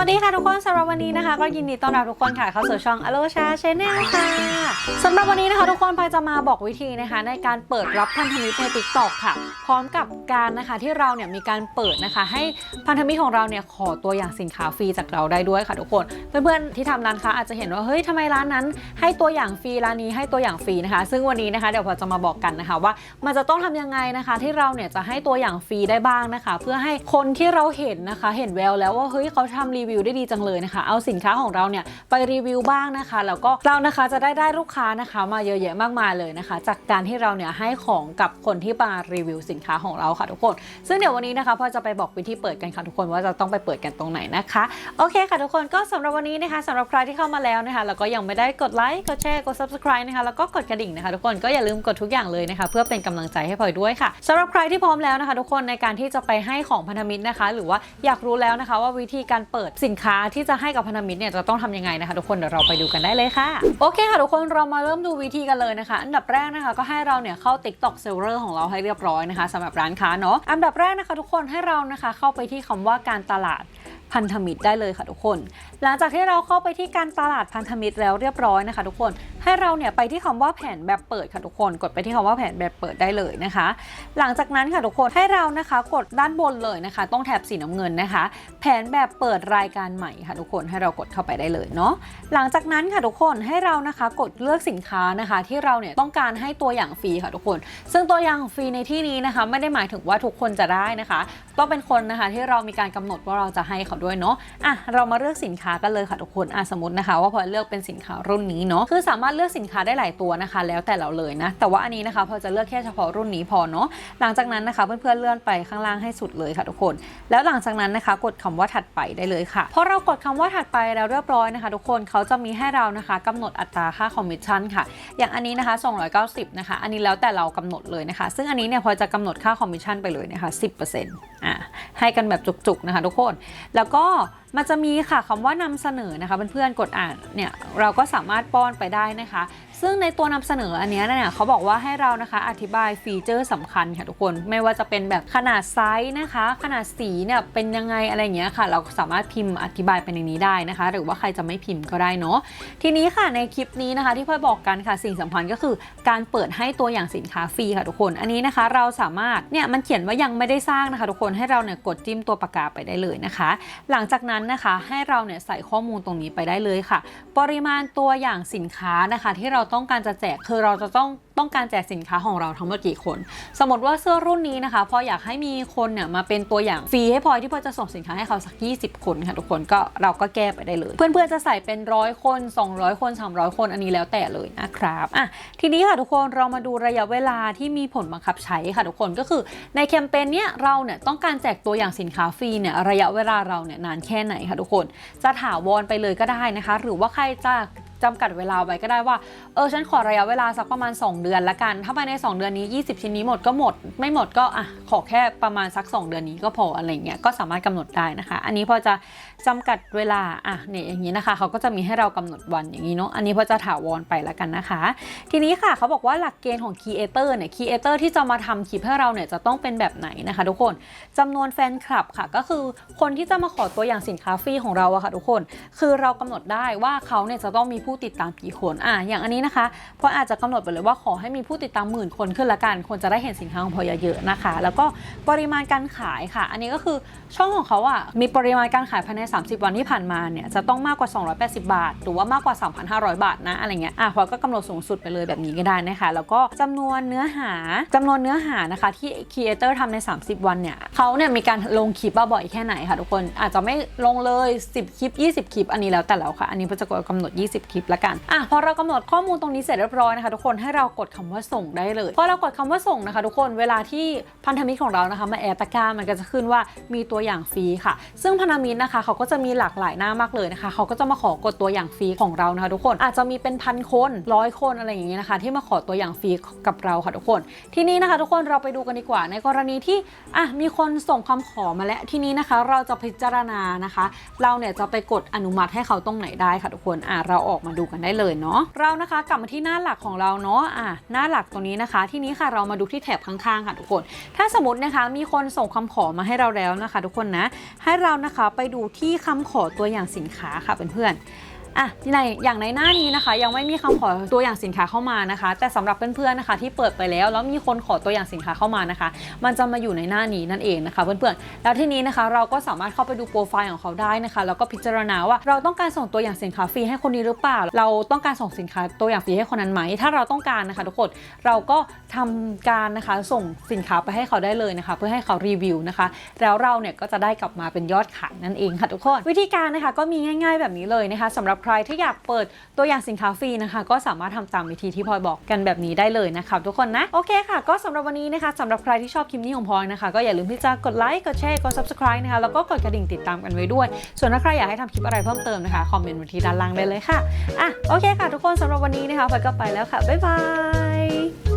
วัสดีค่ะทุกคนสำหรับวันนี้นะคะ ก็ยินดีต้อนรับทุกคนค่ะเข้าสู่ช่องอโลชาชแนลค่ะสำหรับวันนี้นะคะ ทุกคนพายจะมาบอกวิธีนะคะ ในการเปิดรับพันธมิตรใน t ิ k t o k ค่ะ พร้อมกับการนะคะที่เราเนี่ยมีการเปิดนะคะ ให้พันธมิตรของเราเนี่ยขอตัวอย่างสินค้าฟรีจากเราได้ด้วยค่ะทุกคนเพื่อนๆที่ทำร้านค้าอาจจะเห็นว่าเฮ้ยทำไมร้านนั้น ให้ตัวอย่างฟรีร้านนี้ให้ตัวอย่างฟรีนะคะ ซึ่งวันนี้นะคะเดี๋ยวพอจะมาบอกกันนะคะว่า มันจะต้องทำยังไงนะคะ ที่เราเนี่ยจะให้ตัวอย่างฟรีได้บ้างนะคะ เพื่อให้คนที่เราเห็นนะคะ เห็นแววแล้วว่าเฮ้ยเขาทำรีวิวได้ดีจังเลยนะคะ เอาสินค้าของเราเนี่ยไปรีวิวบ้างนะคะ แล้วก็เรานะคะจะได้ได้ลูกค้านะคะมาเยอะแยะมากมายเลยนะคะ จากการที่เราเนี่ยให้ของกับคนที่มารีวิวสินค้าของเราค่ะทุกคน ซึ่งเดี๋ยววันนี้นะคะพอจะไปบอกวิธีเปิดกันค่ะทุกคนว่าจะต้องไปเปิดกันตรงไหนนะคะ โอเคค่ะทุกคนก็สำหรับวันนี้นะคะสำหรับใครที่เข้ามาแล้วนะคะแล้วก็ยังไม่ได้กดไลค์กดแชร์กด subscribe นะคะแล้วก็กดกระดิ่งนะคะทุกคนก็อย่าลืมกดทุกอย่างเลยนะคะ เพื่อเป็นกำลังใจให้พลอยด้วยค่ะสำหรับใครที่พร้อมแล้วนะคะ ทุกคนในการที่จะไปให้ของพันธมิตรนะคะ หรือว่าอยากรู้แล้วนะคะว่าวิธีการเปิดสินค้าที่จะให้กับพันธมิตรเนี่ยจะต้องทำยังไงนะคะทุกคนเดี๋ยวเราไปดูกันได้เลยค่ะโอเคค่ะทุกคนเรามาเริ่มดูวิธีกันเลยนะคะ อันดับแรกนะคะก็ให้เราเนี่ยเข้า TikTok Seller ของเราให้เรียบร้อยนะคะสำหรับร้านค้าเนาะอันดับแรกนะคะ ทุกคนให้เรานะคะเข้าไปที่คำว่าการตลาดพันธมิตรได้เลยค่ะทุกคน หลังจากที่เราเข้าไปที่การตลาดพันธมิตรแล้วเรียบร้อยนะคะ ทุกคน ให้เราเนี่ยไปที่คำว่าแผนแบบเปิดค่ะทุกคน กดไปที่คำว่าแผนแบบเปิดได้เลยนะคะ หลังจากนั้นค่ะทุกคนให้เรานะคะ กดด้านบนเลยนะคะ ต้องแถบสีน้ำเงินนะคะ แผนแบบเปิดรายการใหม่ค่ะทุกคนให้เรากดเข้าไปได้เลยเนาะหลังจากนั้นค่ะทุกคนให้เรานะคะกดเลือกสินค้านะคะ ที่เราเนี่ยต้องการให้ตัวอย่างฟรีค่ะทุกคน ซึ่งตัวอย่างฟรีในที่นี้นะคะ ไม่ได้หมายถึงว่าทุกคนจะได้นะคะ ต้องเป็นคนนะคะที่เรามีการกำหนดว่าเราจะให้เขาด้วยเนาะอะเรามาเลือกสินค้ากันเลยค่ะทุกคนอะสมมตินะคะ ว่าพอเลือกเป็นสินค้ารุ่นนี้เนาะคือสามารถเลือกสินค้าได้หลายตัวนะคะ แล้วแต่เราเลยนะแต่ว่าอันนี้นะคะพอจะเลือกแค่เฉพาะรุ่นนี้พอเนาะหลังจากนั้นนะคะเพื่อนๆเลื่อนไปข้างล่างให้สุดเลยค่ะทุกคน แล้วหลังจากนั้นนะคะ กดคำว่าถัดไปได้เลยค่ะพอเรากดคำว่าถัดไปแล้วเรียบร้อยนะคะ ทุกคนเขาจะมีให้เรานะคะกำหนดอัตราค่าคอมมิชชั่นค่ะ อย่างอันนี้นะคะ 290 นะคะ อันนี้แล้วแต่เรากำหนดเลยนะคะ ซึ่งอันนี้เนี่ยพอจะกำหนดค่าคอมมิชชั่นไปเลยนะคะ 10%อ่าให้กันแบบจุกๆนะคะ ทุกคนแล้วก็มันจะมีค่ะคำว่านำเสนอนะคะเพื่อนๆกดอ่านเนี่ยเราก็สามารถป้อนไปได้นะคะ ซึ่งในตัวนำเสนออันนี้เนี่ยเขาบอกว่าให้เรานะคะอธิบายฟีเจอร์สำคัญค่ะทุกคนไม่ว่าจะเป็นแบบขนาดไซส์นะคะ ขนาดสีเนี่ยเป็นยังไงอะไรเงี้ยค่ะ เราสามารถพิมพ์อธิบายไปในนี้ได้นะคะ หรือว่าใครจะไม่พิมพ์ก็ได้เนาะทีนี้ค่ะในคลิปนี้นะคะ ที่พ่อยบอกกันค่ะสิ่งสำคัญก็คือการเปิดให้ตัวอย่างสินค้าฟรีค่ะทุกคน อันนี้นะคะเราสามารถเนี่ยมันเขียนว่ายังไม่ได้สร้างนะคะ ทุกคนให้เราเนี่ยกดจิ้มตัวปากกาไปได้เลยนะคะ หลังจากนั้นนั้นนะคะ ให้เราเนี่ยใส่ข้อมูลตรงนี้ไปได้เลยค่ะ ปริมาณตัวอย่างสินค้านะคะ ที่เราต้องการจะแจกคือเราจะต้อง ต้องการแจกสินค้าของเราทั้งหมดกี่คน สมมติว่าเสื้อรุ่นนี้นะคะพออยากให้มีคนเนี่ยมาเป็นตัวอย่างฟรีให้พลอยที่พอจะส่งสินค้าให้เขาสัก 20 คนค่ะทุกคนก็เราก็แก้ไปได้เลย เพื่อนๆจะใส่เป็นร้อยคน 200 คน 300 คนอันนี้แล้วแต่เลยนะครับอะทีนี้ค่ะทุกคนเรามาดูระยะเวลาที่มีผลบังคับใช้ค่ะทุกคนก็คือในแคมเปญเนี้ยเราเนี่ยต้องการแจกตัวอย่างสินค้าฟรีเนี่ยระยะเวลาเราเนี่ยนานแค่ไหนค่ะทุกคน จะถาวรไปเลยก็ได้นะคะ หรือว่าใครจะ จำกัดเวลาไว้ก็ได้ว่า เออฉันขอระยะเวลาสักประมาณ 2 เดือนละกัน ถ้าภายใน 2 เดือนนี้ 20 ชิ้นนี้หมดก็หมด ไม่หมดก็อะขอแค่ประมาณสัก 2 เดือนนี้ก็พออะไรเงี้ยก็สามารถกำหนดได้นะคะ อันนี้พอจะจำกัดเวลาอะเนี่ยอย่างนี้นะคะเขาก็จะมีให้เรากำหนดวันอย่างนี้เนาะอันนี้พอจะถาวรไปละกันนะคะ ทีนี้ค่ะเขาบอกว่าหลักเกณฑ์ของ Creator เนี่ย Creator ที่จะมาทำคลิปให้เราเนี่ยจะต้องเป็นแบบไหนนะคะ ทุกคนจำนวนแฟนคลับค่ะ ก็คือคนที่จะมาขอตัวอย่างสินค้าฟรีของเราอะค่ะทุกคน คือเรากำหนดได้ว่าเขาเนี่ยจะต้องมีผผู้ติดตามกี่คนอะอย่างอันนี้นะคะพออาจจะกำหนดไปเลยว่าขอให้มีผู้ติดตามหมื่นคนขึ้นละกันคนจะได้เห็นสินค้าของพอเยอะๆนะคะ แล้วก็ปริมาณการขายค่ะ อันนี้ก็คือช่องของเขาอะมีปริมาณการขายภายใน 30 วันที่ผ่านมาเนี่ยจะต้องมากกว่า 280 บาท หรือว่ามากกว่า 3,500 บาทนะอะไรเงี้ยอะพอก็กำหนดสูงสุดไปเลยแบบนี้ก็ได้นะคะแล้วก็จำนวนเนื้อหาจำนวนเนื้อหานะคะที่ครีเอเตอร์ทำใน 30 วันเนี่ยเขาเนี่ยมีการลงคลิปบ่อยแค่ไหนค่ะทุกคนอาจจะไม่ลงเลย 10 คลิป 20 คลิป อันนี้แล้วแต่เราค่ะ อันนี้พจะกำหนด 20 คลิปละกันอะพอเรากำหนดข้อมูลตรงนี้เสร็จเรียบร้อยนะคะทุกคนให้เรากดคำว่าส่งได้เลยพอเรากดคำว่าส่งนะคะทุกคนเวลาที่พันธมิตรของเรานะคะมาแอดตะกร้ามันก็จะขึ้นว่ามีตัวอย่างฟรีค่ะ ซึ่งพันธมิตรนะคะเขาก็จะมีหลากหลายหน้ามากเลยนะคะเขาก็จะมาขอกดตัวอย่างฟรีของเรานะคะทุกคนอาจจะมีเป็นพันคนร้อยคนอะไรอย่างเงี้ยนะคะ ที่มาขอตัวอย่างฟรีกับเราค่ะทุกคน ทีนี้นะคะ ทุกคนเราไปดูกันดีกว่า ในกรณีที่อะมีคนส่งควาขอมาแล้วทีนี้นะคะ เราจะพิจารณานะคะ เราเนี่ยจะไปกดอนุมัติให้เขาตรงไหนได้ค่ะทุกคนอะเราออกมาดูกันได้เลยเนาะเรานะคะกลับมาที่หน้าหลักของเราเนาะอะหน้าหลักตรงนี้นะคะ ที่นี้ค่ะเรามาดูที่แถบข้างๆค่ะทุกคน ถ้าสมมตินะคะมีคนส่งคำขอมาให้เราแล้วนะคะ ทุกคนนะให้เรานะคะไปดูที่คำขอตัวอย่างสินค้าค่ะเพื่อนๆ อะในอย่างในหน้านี้นะคะ ยังไม่มีคำขอตัวอย่างสินค้าเข้ามานะคะ แต่สำหรับเพื่อนๆนะคะ ที่เปิดไปแล้วแล้วมีคนขอตัวอย่างสินค้าเข้ามานะคะ มันจะมาอยู่ในหน้านี้นั่นเองนะคะเพื่อนๆแล้วที่นี้นะคะเราก็สามารถเข้าไปดูโปรไฟล์ของเขาได้นะคะ แล้วก็พิจารณาว่าเราต้องการส่งตัวอย่างสินค้าฟรีให้คนนี้หรือเปล่า เราต้องการส่งสินค้าตัวอย่างฟรีให้คนนั้นไหม ถ้าเราต้องการนะคะทุกคนเราก็ทำการนะคะส่งสินค้าไปให้เขาได้เลยนะคะ เพื่อให้เขารีวิวนะคะ แล้วเราเนี่ยก็จะได้กลับมาเป็นยอดขายนั่นเองค่ะทุกคน วิธีการนะคะก็มีง่าย ๆแบบนี้เลยนะคะสำหรับรที่อยากเปิดตัวอย่างสินค้าฟรีนะคะ ก็สามารถทำตามวิธีที่พลอยบอกกันแบบนี้ได้เลยนะคะทุกคนนะ โอเคค่ะ ก็สำหรับวันนี้นะคะสำหรับใครที่ชอบคลิปนี้ของพลอยนะคะ ก็อย่าลืมที่จะกดไลค์กดแชร์กด subscribe นะคะแล้วก็กดกระดิ่งติดตามกันไว้ด้วย ส่วนถ้าใครอยากให้ทำคลิปอะไรเพิ่มเติมนะคะคอมเมนต์ไว้ที่ด้านล่างได้เลยค่ะอะโอเคค่ะ ทุกคนสำหรับวันนี้นะคะพลอยก็ไปแล้วค่ะบ๊ายบาย